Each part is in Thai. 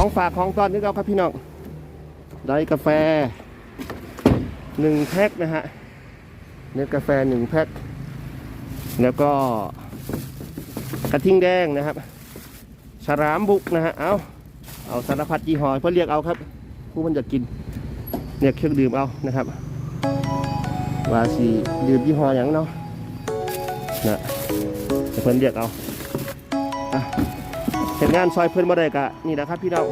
ของฝากของตอนนี้เราครับพี่น้องได้กาแฟหนึ่งแพ็คนะฮะเนกาแฟหนึ่งแพ็คแล้วก็กระทิงแดงนะครับฉลามบุกนะฮะเอาเอาสารพัดยี่ห้อเพื่อเรียกเอาครับ ผู้มันจะกินเรียกเครื่องดื่มเอานะครับวาสีดื่มยี่ห้ออย่างเนาะนะเพิ่อนเรียกเอาอะ เห็นงานซอยเพิ่อนมาได้กะนี่นะครับพี่น้อง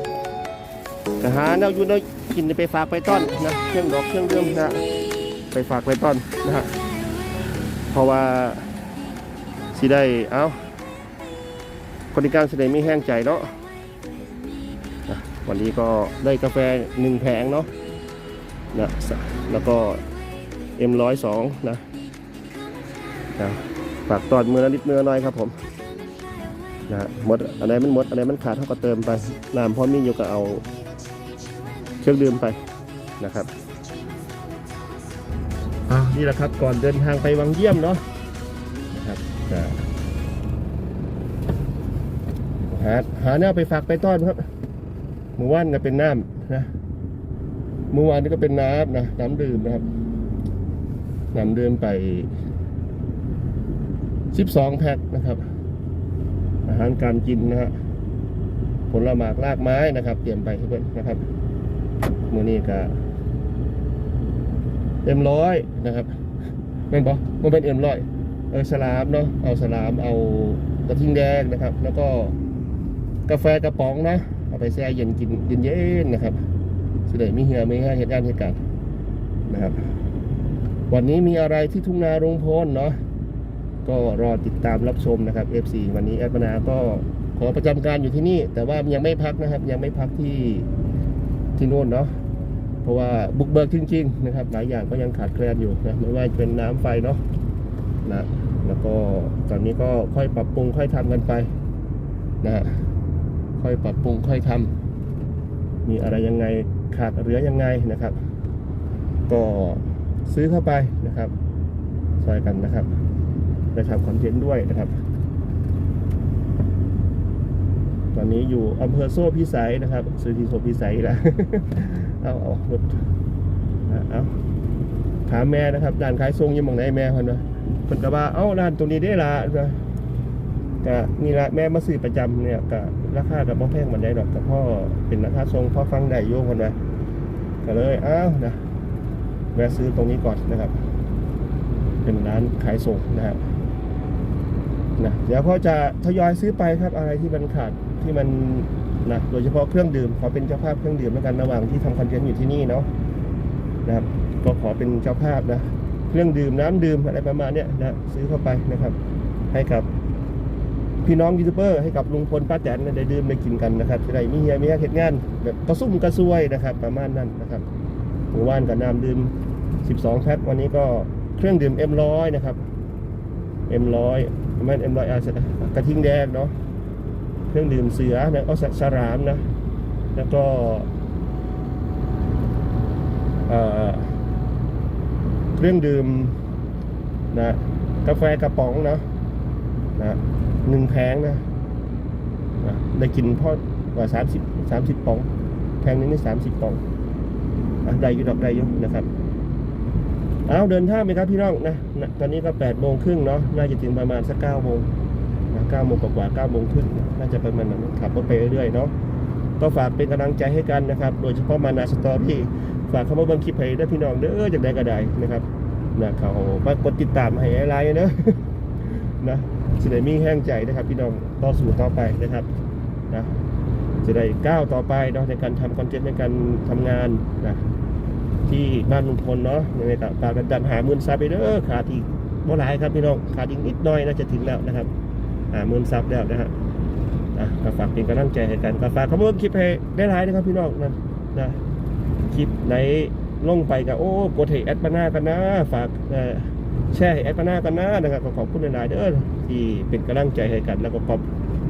กะหาแนวอยู่แนวกินไปฝากไปต้อนนะเครื่องดอกเครื่องเดิมนะไปฝากไปต้อนนะฮะเพราะว่าสิได้เอาคนที่การแสดงไม่แห้งใจเนาะวันนี้ก็ได้กาแฟหนึ่งแผงเนาะนะแล้วก็ M102 นะนะฝากตอนมือละนิดมือละน้อยครับผม นะหมดอะไรมันหมดอะไรมันขาดเท่าก็เติมไปน้ำพร้อมมีอยู่ก็เอาเครื่องดื่มไปนะครับอะนี่แหละครับก่อนเดินทางไปวังเยี่ยมเนาะนะครับหาหาแนวไปฝากไปต้อนครับเมื่อวานก็เป็นน้ำนะเมื่อวานนี่ก็เป็นน้ำนะน้ำดื่มนะครับน้ำเดินไป12แพ็คนะครับ หารการกินนะฮะผลหมากรากไม้นะครับ เตรียมไปเพื่อนนะครับมือนี้ก็เอ็มร้อยนะครับเป็นปะมันเป็นเอ็มร้อยเออสลามเนาะเอาสลามเอากระทิงแดงนะครับ แล้วก็กาแฟกระป๋องนะเอาไปแช่เย็นกินเย็นๆนะครับสุดเลยมีเหี่ยไม่ให้เหตุการณ์เหตุการณ์นะครับ วันนี้มีอะไรที่ทุ่งนาโรงพลเนาะ ก็รอติดตามรับชมนะครับ FC วันนี้แอดมนาก็ขอประจำการอยู่ที่นี่ แต่ว่ายังไม่พักนะครับ ยังไม่พักที่ที่โน่นเนาะเพราะว่าบุกเบิกจริงๆนะครับ หลายอย่างก็ยังขาดแคลนอยู่นะไม่ว่าจะเป็นน้ำไฟเนาะนะแล้วก็ตอนนี้ก็ค่อยปรับปรุงค่อยทำกันไปนะฮะค่อยปรับปรุงค่อยทำมีอะไรยังไงขาดเหลือยังไงนะครับ ก็ซื้อเข้าไปนะครับซอยกันนะครับ ได้ทำคอนเทนต์ด้วยนะครับ ตอนนี้อยู่อำเภอโซ่พิสัยนะครับซื้อที่โซ่พิสัยแล้วเอาเอารถเอาเอาถามแม่นะครับร้านขายทรงอยังมองไหนแม่คนนะเพิ่นก็ว่าเอ้าร้านตรงนี้ได้ละนะก็นี่ละแม่มาซื้อประจำเนี่ยก็ราคากับพ่แพงมือนได้ดอกแต่พ่อเป็นราคาทรงพ่อฟังได้โยงคนนะก็เลยเอ้านะแวะซื้อตรงนี้ก่อนนะครับ เป็นร้านขายส่งนะครับ นะเดี๋ยวพ่อจะทยอยซื้อไปครับอะไรที่มันขาดที่มันนะโดยเฉพาะเครื่องดื่มขอเป็นเจ้าภาพเครื่องดื่มแล้วกันระหว่างที่ทำคอนเทนต์อยู่ที่นี่เนาะนะครับก็ขอเป็นเจ้าภาพนะเครื่องดื่มน้ำดื่มอะไรประมาณเนี้ยนะซื้อเข้าไปนะครับ ให้กับพี่น้องยูทูบเบอร์ให้กับลุงพลป้าแตนได้ดื่มได้กินกันนะครับจะได้มีเฮียมีเฮ็ดงานแบบกระซุ่มกระซวยนะครับ ประมาณนั้นนะครับหมู่บ้านกับน้ำดื่ม 12แพ็ควันนี้ก็เครื่องดื่ม M100 นะครับ M100 ไม่ M100 อ แมนเอ็มลอยอาสกระทิงแดงเนาะเครื่องดื่มเสือนะก็สรามนะ แล้วก็เครื่องดื่มนะกาแฟกระป๋องเนาะนะหนึ่งแพงนะนะได้กินพอกว่า30 30ปอง แพงนึงนี่30ปองอะได้อยู่ดอกได้อยู่นะครับ เอาเดินทางไปครับพี่น้องนะนะตอนนี้ก็แปดโมงครึ่งเนาะน่าจะถึงประมาณสักเก้าโมงนะเก้าโมงกว่าเก้าโมงครึ่งน่าจะประมาณนั้นขับรถไปเรื่อยๆเนาะก็ฝากเป็นกำลังใจให้กันนะครับ โดยเฉพาะมานาสตอรี่ฝากเข้ามาเบิ่งคลิปให้ได้พี่น้องเด้อจากใดก็ได้นะครับนะเขามากดติดตามให้ไลน์เนอะนะสิได้มีแห้งใจนะครับ พี่น้องต่อสู่ต่อไปนะครับนะจะได้ก้าวต่อไปเนาะในการทำคอนเทนต์ในการทำงานนะ ที่บ้านลุงพลเนาะยังไงก็ฝากกันดันหาหมื่นซับไปเด้อขาดอีกบ่หลายครับพี่น้องขาดอีกนิดหน่อยน่าจะถึงแล้วนะครับหาหมื่นซับแล้วนะฮะอะก็ฝากเป็นกำลังใจให้กันก็ฝากขบิ่งคลิปให้ได้หลายนะครับพี่น้องนะนะคลิปไหนลงไปก็โอ้กดให้แอดปานากันนะ ฝากแชร์ให้แอดปานากันนะนะครับขอบคุณหลายๆเด้อที่เป็นกำลังใจให้กัน แล้วก็ขอบ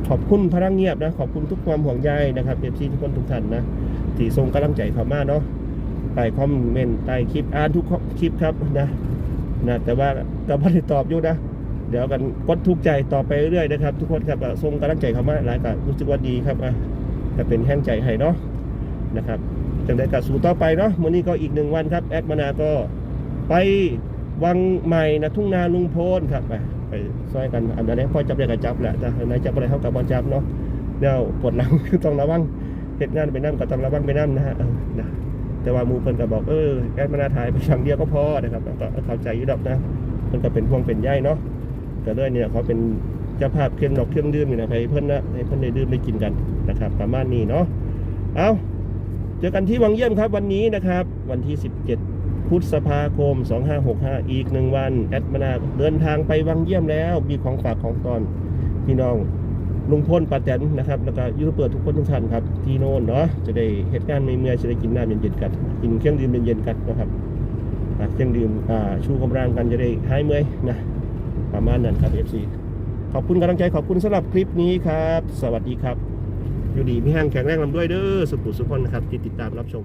ขอบคุณพลังเงียบนะ ขอบคุณทุกความห่วงใยนะครับเอฟซีทุกคนทุกท่านนะที่ส่งกำลังใจเข้ามาเนาะ ใต้คอมเมนต์ใต้คลิปอ่านทุกคลิปครับนะนะแต่ว่าก็ไม่ได้ตอบอยู่นะ เดี๋ยวกันกดทุกใจต่อไปเรื่อยๆนะครับ ทุกคนครับอะส่งกำลังใจเข้ามาหลายกันรู้สึกว่าดีครับอะจะเป็นแห้งใจให้เนาะนะครับจังได้กับสู่ต่อไปเนาะมื้อนี้ก็อีกหนึ่งวันครับ แอดมานาก็ไปวังใหม่นะทุ่งนาลุงโพนครับ ไปไปซอยกันอันนี้พ่อจับได้กับจับแหละแต่อันไหนจับอะไรเท่ากับบอลจับเนาะเดี๋ยวปวดหลังคือต้องระวังเหตุงานไปน้ำก็ต้องระวังไปน้ำนะฮะนะ แต่ว่ามูเพิ่นก็บอกเออแอดมานาถ่ายไปอย่างเดียวก็พอนะครับก็เข้าใจอยู่ดอกนะเพิ่นก็เป็นห่วงเป็นใยเนาะก็เลยเนี่ยเขาเป็นเจ้าภาพเครื่องดอกเครื่องดื่มนี่นะให้เพิ่นนะให้เพิ่นได้ดื่มได้กินกันนะครับ ประมาณนี้เนาะเอาเจอกันที่วังเยี่ยมครับวันนี้นะครับ วันที่ 17พฤษภาคม 2565 อีกหนึ่งวันแอดมานาเดินทางไปวังเยี่ยมแล้วมีของฝากของตอนพี่น้อง ลุงพลป้าแตนนะครับแล้วก็ยูทูบเบอร์ทุกคนทุกท่านครับที่โน่นเนาะจะได้เหตุการณ์ไม่เมื่อยจะได้กินน้ำเย็นๆกันกินเครื่องดื่มเย็นๆกันนะครับเครื่องดื่มชูกำลังกันจะได้หายเมื่อยนะประมาณนั้นครับ FC ขอบคุณกำลังใจขอบคุณสำหรับคลิปนี้ครับ สวัสดีครับ อยู่ดีพี่ห้างแข็งแรงลำด้วยเด้อสุขุสุขคนนะครับที่ติดตามรับชม